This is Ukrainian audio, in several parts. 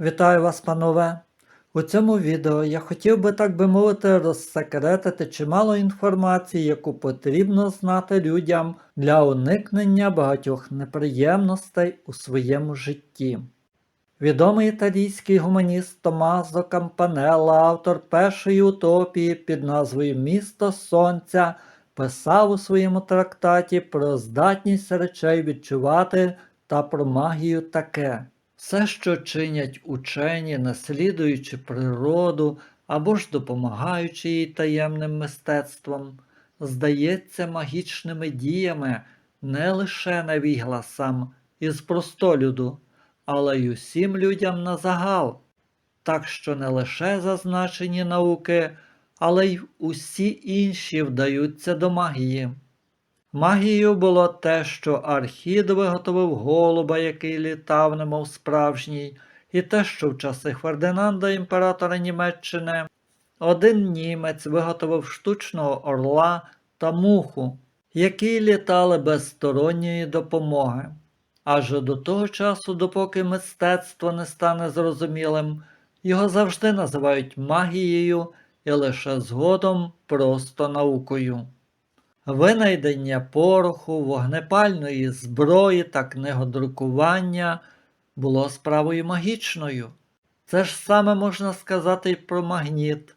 Вітаю вас, панове! У цьому відео я хотів би, так би мовити, розсекретити чимало інформації, яку потрібно знати людям для уникнення багатьох неприємностей у своєму житті. Відомий італійський гуманіст Томазо Кампанелла, автор першої утопії під назвою Місто Сонця, писав у своєму трактаті про здатність речей відчувати та про магію таке. Все, що чинять учені, наслідуючи природу або ж допомагаючи їй таємним мистецтвом, здається магічними діями не лише невігласам із простолюду, але й усім людям на загал. Так що не лише зазначені науки, але й усі інші вдаються до магії. Магією було те, що Архід виготовив голуба, який літав, немов справжній, і те, що в часи Фердинанда, імператора Німеччини, один німець виготовив штучного орла та муху, які літали без сторонньої допомоги. Аж до того часу, допоки мистецтво не стане зрозумілим, його завжди називають магією і лише згодом просто наукою. Винайдення пороху, вогнепальної зброї та книгодрукування було справою магічною. Це ж саме можна сказати й про магніт.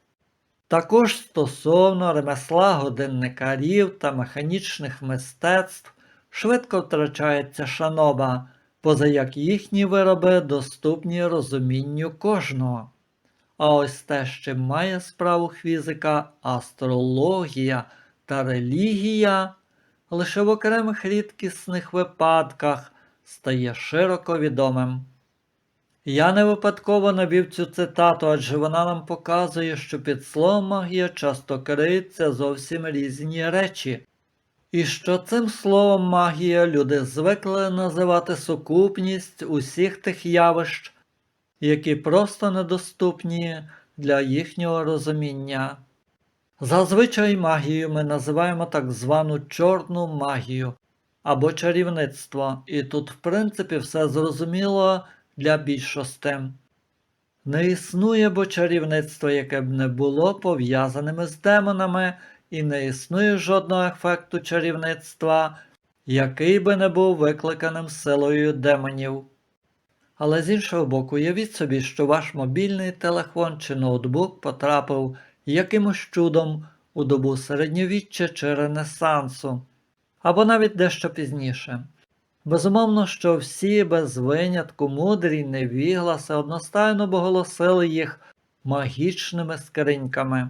Також стосовно ремесла годинникарів та механічних мистецтв швидко втрачається шанова, поза як їхні вироби доступні розумінню кожного. А ось те, з чим має справу фізика, астрологія та релігія лише в окремих рідкісних випадках стає широко відомим. Я не випадково навів цю цитату, адже вона нам показує, що під словом магія часто криються зовсім різні речі, і що цим словом магія люди звикли називати сукупність усіх тих явищ, які просто недоступні для їхнього розуміння. Зазвичай магією ми називаємо так звану чорну магію або чарівництво, і тут, в принципі, все зрозуміло для більшості. Не існує бо чарівництво, яке б не було пов'язаними з демонами, і не існує жодного ефекту чарівництва, який би не був викликаним силою демонів. Але з іншого боку, уявіть собі, що ваш мобільний телефон чи ноутбук потрапив якимось чудом у добу середньовіччя чи Ренесансу, або навіть дещо пізніше. Безумовно, що всі без винятку мудрі невігласи одностайно б оголосили їх магічними скриньками.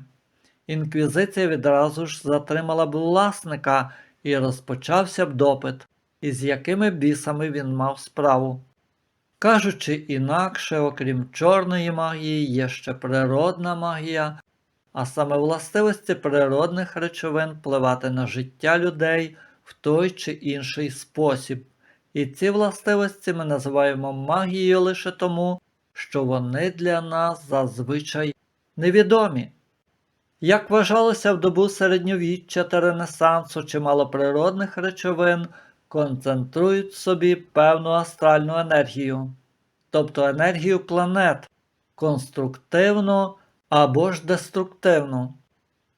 Інквізиція відразу ж затримала б власника і розпочався б допит, із якими бісами він мав справу. Кажучи інакше, окрім чорної магії, є ще природна магія, а саме властивості природних речовин впливати на життя людей в той чи інший спосіб. І ці властивості ми називаємо магією лише тому, що вони для нас зазвичай невідомі. Як вважалося в добу середньовіччя та Ренесансу, чимало природних речовин концентрують в собі певну астральну енергію, тобто енергію планет, конструктивну або ж деструктивну.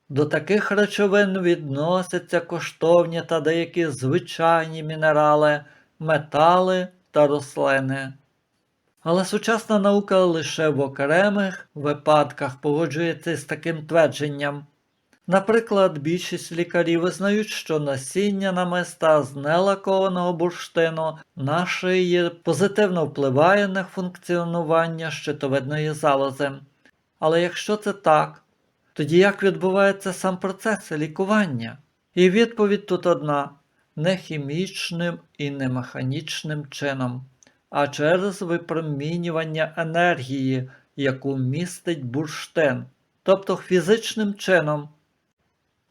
До таких речовин відносяться коштовні та деякі звичайні мінерали, метали та рослини. Але сучасна наука лише в окремих випадках погоджується з таким твердженням. Наприклад, більшість лікарів визнають, що насіння намиста з нелакованого бурштину на шиї позитивно впливає на функціонування щитовидної залози. Але якщо це так, тоді як відбувається сам процес лікування? І відповідь тут одна: не хімічним і не механічним чином, а через випромінювання енергії, яку містить бурштин, тобто фізичним чином.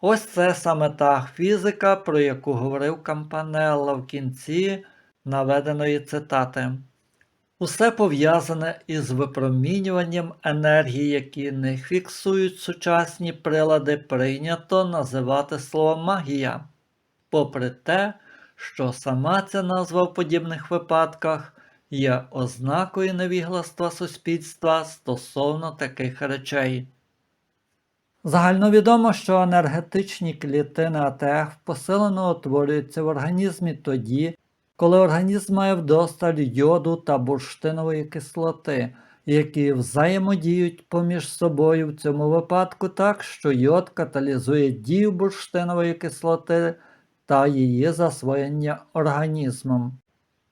Ось це саме та фізика, про яку говорив Кампанелла в кінці наведеної цитати. Усе пов'язане із випромінюванням енергії, які не фіксують сучасні прилади, прийнято називати словом магія, попри те, що сама ця назва в подібних випадках є ознакою невігластва суспільства стосовно таких речей. Загальновідомо, що енергетичні клітини АТФ посилено утворюються в організмі тоді, коли організм має вдосталь йоду та бурштинової кислоти, які взаємодіють поміж собою в цьому випадку так, що йод каталізує дію бурштинової кислоти та її засвоєння організмом.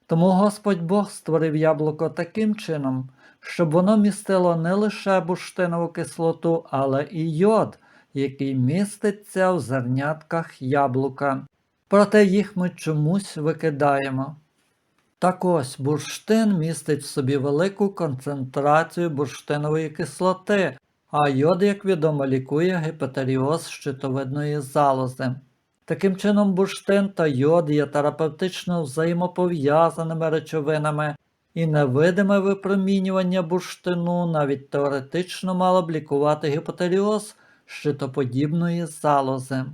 Тому Господь Бог створив яблуко таким чином, щоб воно містило не лише бурштинову кислоту, але і йод, який міститься в зернятках яблука. Проте їх ми чомусь викидаємо. Так ось бурштин містить в собі велику концентрацію бурштинової кислоти, а йод, як відомо, лікує гепатеріоз щитовидної залози. Таким чином, бурштин та йод є терапевтично взаємопов'язаними речовинами, і невидиме випромінювання бурштину навіть теоретично мало б лікувати гепатеріоз щитоподібної залози.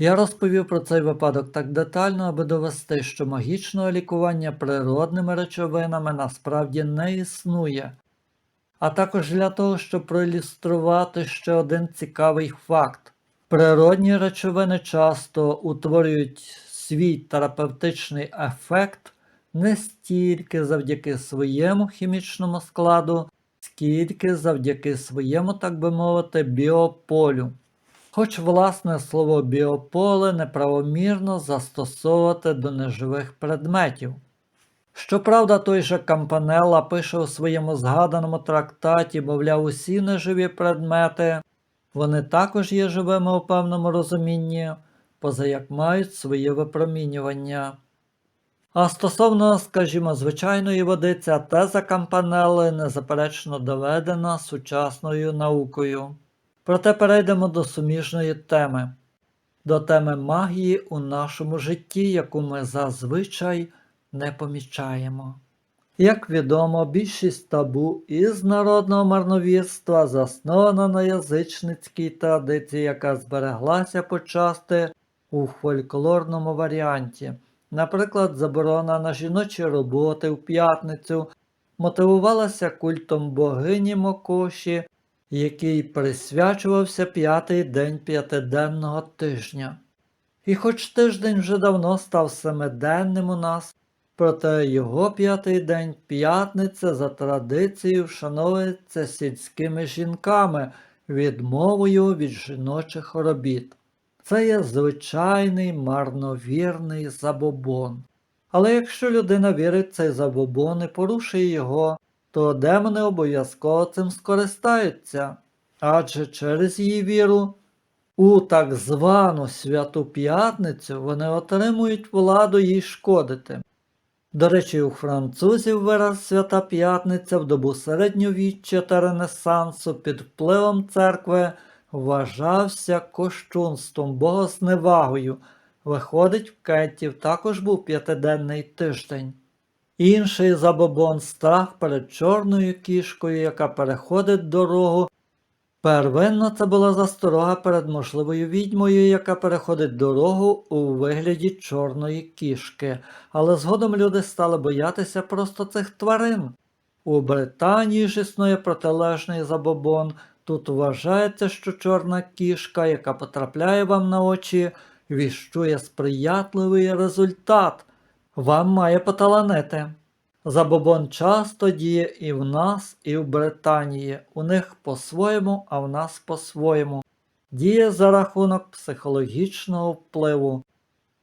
Я розповів про цей випадок так детально, аби довести, що магічного лікування природними речовинами насправді не існує, а також для того, щоб проілюструвати ще один цікавий факт. Природні речовини часто утворюють свій терапевтичний ефект не стільки завдяки своєму хімічному складу, скільки завдяки своєму, так би мовити, біополю. Хоч власне слово біополе неправомірно застосовувати до неживих предметів. Щоправда, той же Кампанелла пише у своєму згаданому трактаті, мовляв, усі неживі предмети, вони також є живими у певному розумінні, поза як мають своє випромінювання. А стосовно, скажімо, звичайної води, ця теза Кампанелли незаперечно доведена сучасною наукою. Проте перейдемо до суміжної теми, до теми магії у нашому житті, яку ми зазвичай не помічаємо. Як відомо, більшість табу із народного марновірства заснована на язичницькій традиції, яка збереглася почасти у фольклорному варіанті. Наприклад, заборона на жіночі роботи в п'ятницю мотивувалася культом богині Мокоші, який присвячувався п'ятий день п'ятиденного тижня. І хоч тиждень вже давно став семиденним у нас, проте його п'ятий день п'ятниця за традицією вшановується сільськими жінками відмовою від жіночих робіт. Це є звичайний марновірний забобон. Але якщо людина вірить в цей забобон і порушує його, то демони обов'язково цим скористаються, адже через її віру у так звану святу п'ятницю вони отримують владу їй шкодити. До речі, у французів вираз Свята П'ятниця в добу середньовіччя та Ренесансу під впливом церкви вважався кощунством, богозневагою. Виходить, в Кеттів також був п'ятиденний тиждень. Інший забобон страх перед чорною кішкою, яка переходить дорогу. Первинно це була засторога перед можливою відьмою, яка переходить дорогу у вигляді чорної кішки, але згодом люди стали боятися просто цих тварин. У Британії ж існує протилежний забобон. Тут вважається, що чорна кішка, яка потрапляє вам на очі, віщує сприятливий результат. Вам має поталанити. Забобон часто діє і в нас, і в Британії. У них по-своєму, а в нас по-своєму. Діє за рахунок психологічного впливу,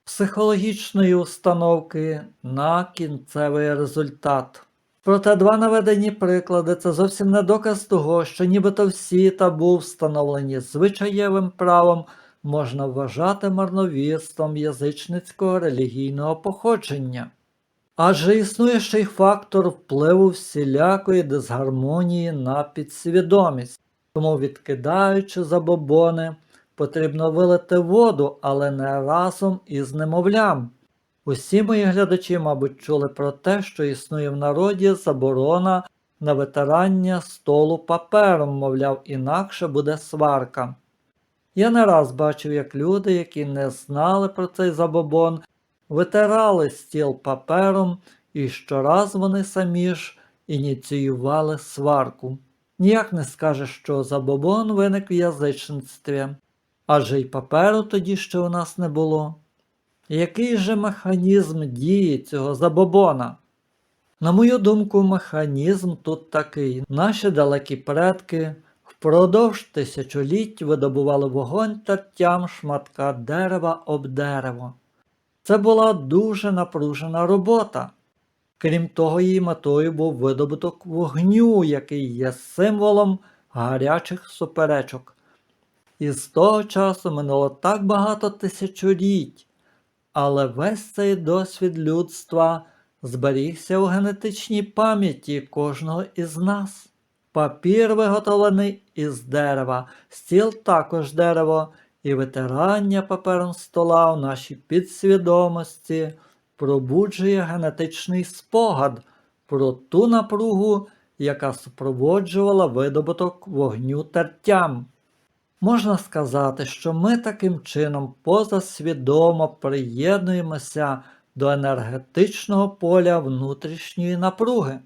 психологічної установки на кінцевий результат. Проте два наведені приклади це зовсім не доказ того, що нібито всі табу, встановлені звичаєвим правом, можна вважати марновірством язичницького релігійного походження. Адже існує ще й фактор впливу всілякої дисгармонії на підсвідомість, тому, відкидаючи забобони, потрібно вилити воду, але не разом із немовлям. Усі мої глядачі, мабуть, чули про те, що існує в народі заборона на витирання столу папером, мовляв, інакше буде сварка. Я не раз бачив, як люди, які не знали про цей забобон, витирали стіл папером і щораз вони самі ж ініціювали сварку. Ніяк не скажеш, що забобон виник в язичництві, адже й паперу тоді ще у нас не було. Який же механізм дії цього забобона? На мою думку, механізм тут такий. Наші далекі предки впродовж тисячоліть видобували вогонь тертям шматка дерева об дерево. Це була дуже напружена робота. Крім того, її метою був видобуток вогню, який є символом гарячих суперечок. І з того часу минуло так багато тисячоліть, але весь цей досвід людства зберігся у генетичній пам'яті кожного із нас. Папір виготовлений із дерева, стіл також дерево, і витирання папером стола у нашій підсвідомості пробуджує генетичний спогад про ту напругу, яка супроводжувала видобуток вогню тертям. Можна сказати, що ми таким чином позасвідомо приєднуємося до енергетичного поля внутрішньої напруги.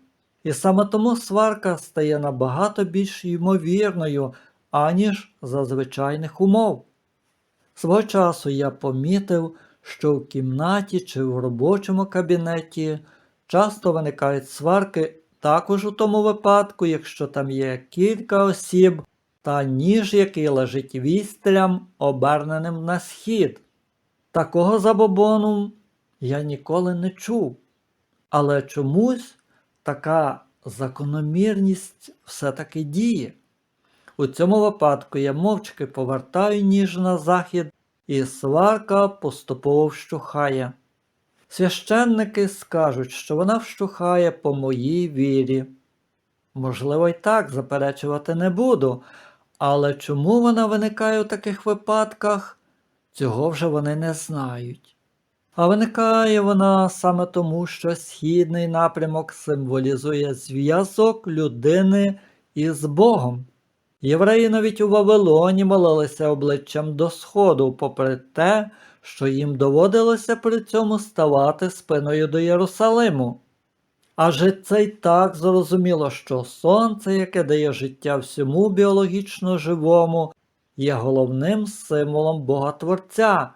І саме тому сварка стає набагато більш ймовірною, аніж за звичайних умов. Свого часу я помітив, що в кімнаті чи в робочому кабінеті часто виникають сварки також у тому випадку, якщо там є кілька осіб та ніж, який лежить вістрям, оберненим на схід. Такого забобону я ніколи не чув. Але чомусь така закономірність все-таки діє. У цьому випадку я мовчки повертаю ніж на захід, і сварка поступово вщухає. Священники скажуть, що вона вщухає по моїй вірі. Можливо, й так заперечувати не буду, але чому вона виникає у таких випадках, цього вже вони не знають. А виникає вона саме тому, що східний напрямок символізує зв'язок людини із Богом. Євреї навіть у Вавилоні молилися обличчям до сходу, попри те, що їм доводилося при цьому ставати спиною до Єрусалиму. Адже це й так зрозуміло, що сонце, яке дає життя всьому біологічно живому, є головним символом Бога Творця,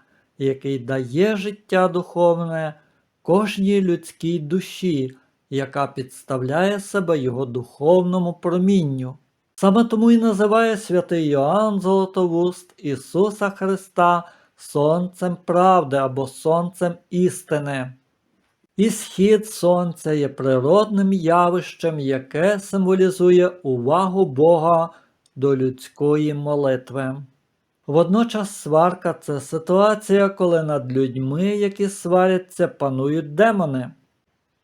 який дає життя духовне кожній людській душі, яка підставляє себе його духовному промінню. Саме тому і називає святий Йоанн Золотовуст Ісуса Христа Сонцем правди або Сонцем істини. І схід сонця є природним явищем, яке символізує увагу Бога до людської молитви. Водночас сварка це ситуація, коли над людьми, які сваряться, панують демони.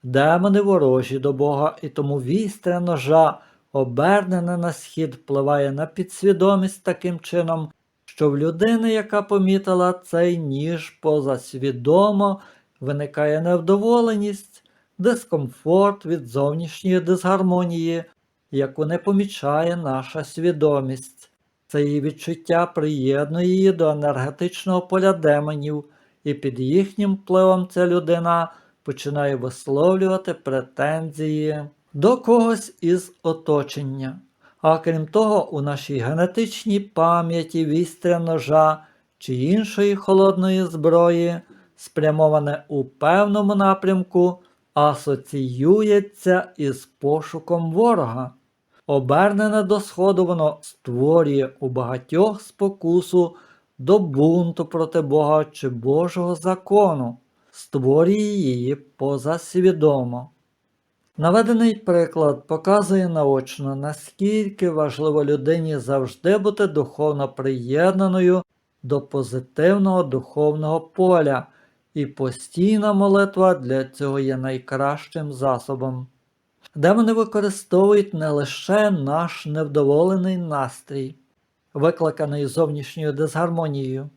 Демони ворожі до Бога, і тому вістря ножа, обернене на схід, впливає на підсвідомість таким чином, що в людини, яка помітила цей ніж позасвідомо, виникає невдоволеність, дискомфорт від зовнішньої дисгармонії, яку не помічає наша свідомість. Це її відчуття приєднує її до енергетичного поля демонів, і під їхнім впливом ця людина починає висловлювати претензії до когось із оточення. А крім того, у нашій генетичній пам'яті вістря ножа чи іншої холодної зброї, спрямоване у певному напрямку, асоціюється із пошуком ворога. Обернене до сходу воно створює у багатьох спокусу до бунту проти Бога чи Божого закону, створює її позасвідомо. Наведений приклад показує наочно, наскільки важливо людині завжди бути духовно приєднаною до позитивного духовного поля, і постійна молитва для цього є найкращим засобом. Демони використовують не лише наш невдоволений настрій, викликаний зовнішньою дисгармонією,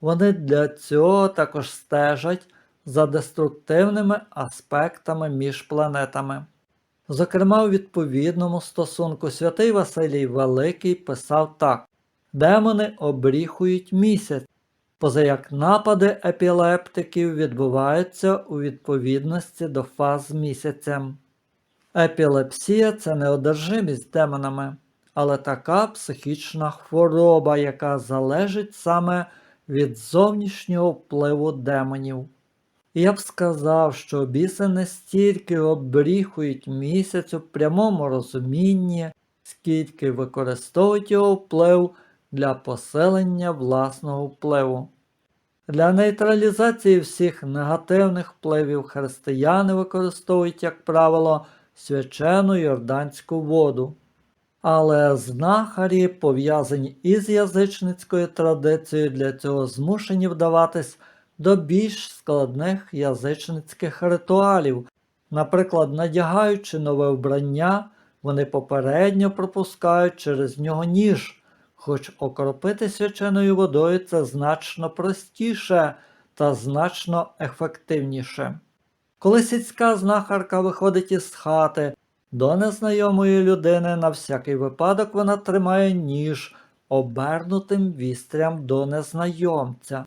вони для цього також стежать за деструктивними аспектами між планетами. Зокрема, у відповідному стосунку святий Василій Великий писав так: Демони обріхують місяць, позаяк напади епілептиків відбуваються у відповідності до фаз місяця. Епілепсія це неодержимість демонами, але така психічна хвороба, яка залежить саме від зовнішнього впливу демонів. Я б сказав, що біси не стільки обріхують місяць у прямому розумінні, скільки використовують його вплив для посилення власного впливу. Для нейтралізації всіх негативних впливів християни використовують, як правило, свячену йорданську воду. Але знахарі, пов'язані із язичницькою традицією, для цього змушені вдаватись до більш складних язичницьких ритуалів. Наприклад, надягаючи нове вбрання, вони попередньо пропускають через нього ніж, хоч окропити свяченою водою це значно простіше та значно ефективніше. Коли сільська знахарка виходить із хати до незнайомої людини, на всякий випадок вона тримає ніж обернутим вістрям до незнайомця.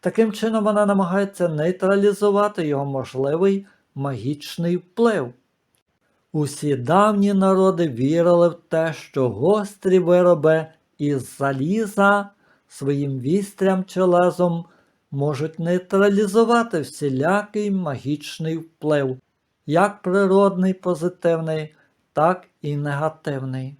Таким чином вона намагається нейтралізувати його можливий магічний вплив. Усі давні народи вірили в те, що гострі вироби із заліза своїм вістрям чи лезом можуть нейтралізувати всілякий магічний вплив, як природний позитивний, так і негативний.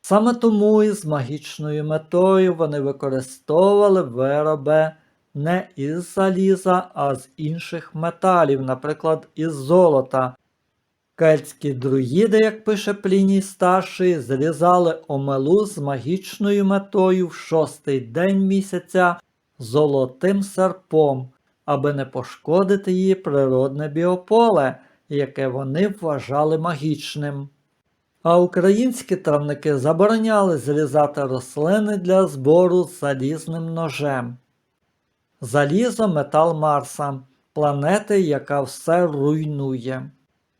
Саме тому із магічною метою вони використовували вироби не із заліза, а з інших металів, наприклад, із золота. Кельтські друїди, як пише Пліній старший, зрізали омелу з магічною метою в шостий день місяця золотим серпом, аби не пошкодити її природне біополе, яке вони вважали магічним. А українські травники забороняли зрізати рослини для збору з залізним ножем. Залізо метал Марса, планети, яка все руйнує.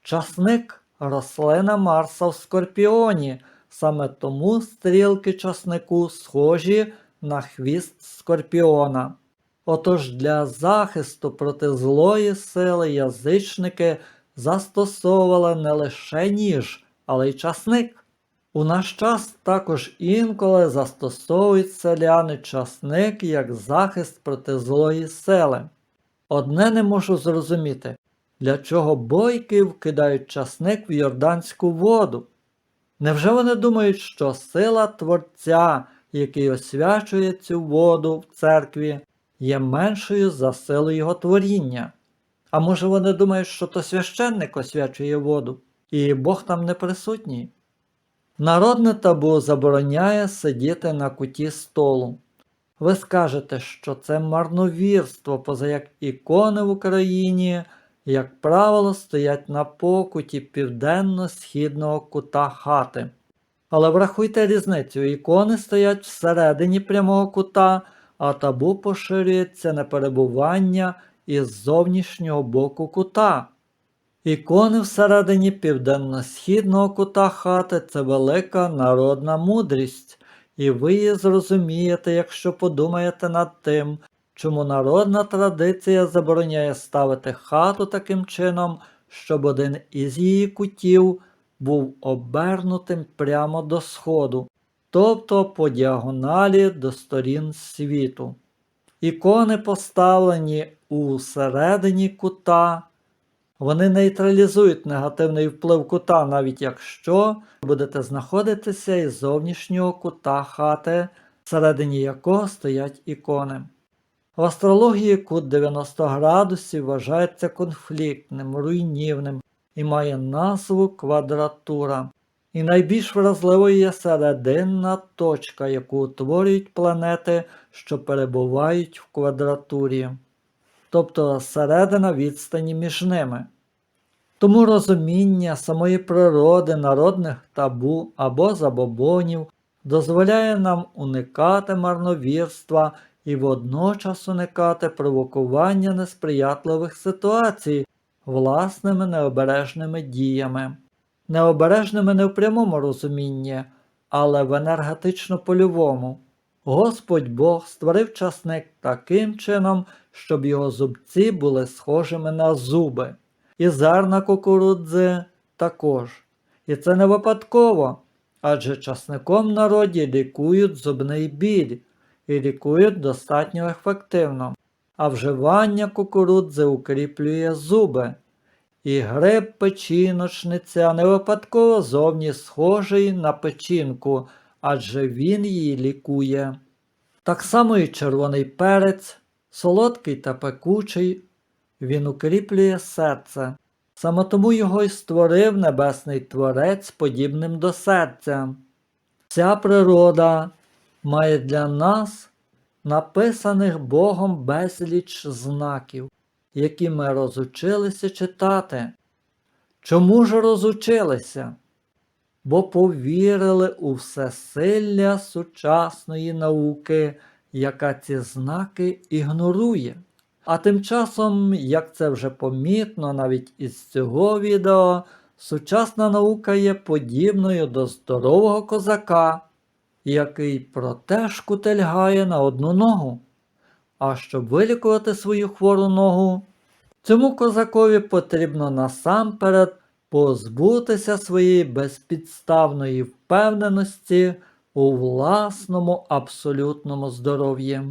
Часник рослина Марса в Скорпіоні, саме тому стрілки часнику схожі на хвіст скорпіона. Отож для захисту проти злої сили язичники застосовували не лише ніж, але й часник. У наш час також інколи застосовують селяни часник як захист проти злої сили. Одне не можу зрозуміти, для чого бойки вкидають часник в йорданську воду. Невже вони думають, що сила Творця, який освячує цю воду в церкві, є меншою за силу його творіння? А може вони думають, що то священник освячує воду, і Бог там не присутній? Народне табу забороняє сидіти на куті столу. Ви скажете, що це марновірство, позаяк ікони в Україні, як правило, стоять на покуті південно-східного кута хати. Але врахуйте різницю, ікони стоять всередині прямого кута, а табу поширюється на перебування із зовнішнього боку кута. Ікони всередині південно-східного кута хати це велика народна мудрість, і ви її зрозумієте, якщо подумаєте над тим, чому народна традиція забороняє ставити хату таким чином, щоб один із її кутів був обернутим прямо до сходу, тобто по діагоналі до сторін світу. Ікони поставлені у середині кута. Вони нейтралізують негативний вплив кута, навіть якщо будете знаходитися із зовнішнього кута хати, всередині якого стоять ікони. В астрології кут 90 градусів вважається конфліктним, руйнівним і має назву квадратура. І найбільш вразливою є серединна точка, яку утворюють планети, що перебувають в квадратурі тобто середина відстані між ними. Тому розуміння самої природи народних табу або забобонів дозволяє нам уникати марновірства і водночас уникати провокування несприятливих ситуацій власними необережними діями, необережними не в прямому розумінні, але в енергетично-польовому. Господь Бог створив часник таким чином, щоб його зубці були схожими на зуби, і зерна кукурудзи також. І це не випадково, адже часником народі лікують зубний біль і лікують достатньо ефективно, а вживання кукурудзи укріплює зуби. І гриб печіночниця не випадково зовні схожий на печінку, адже він її лікує. Так само і червоний перець, солодкий та пекучий, він укріплює серце. Саме тому його й створив небесний творець подібним до серця. Ця природа має для нас написаних Богом безліч знаків, які ми розучилися читати. Чому ж розучилися? Бо повірили у всесилля сучасної науки, яка ці знаки ігнорує. А тим часом, як це вже помітно навіть із цього відео, сучасна наука є подібною до здорового козака, який проте шкутельгає на одну ногу. А щоб вилікувати свою хвору ногу, цьому козакові потрібно насамперед позбутися своєї безпідставної впевненості у власному абсолютному здоров'ї.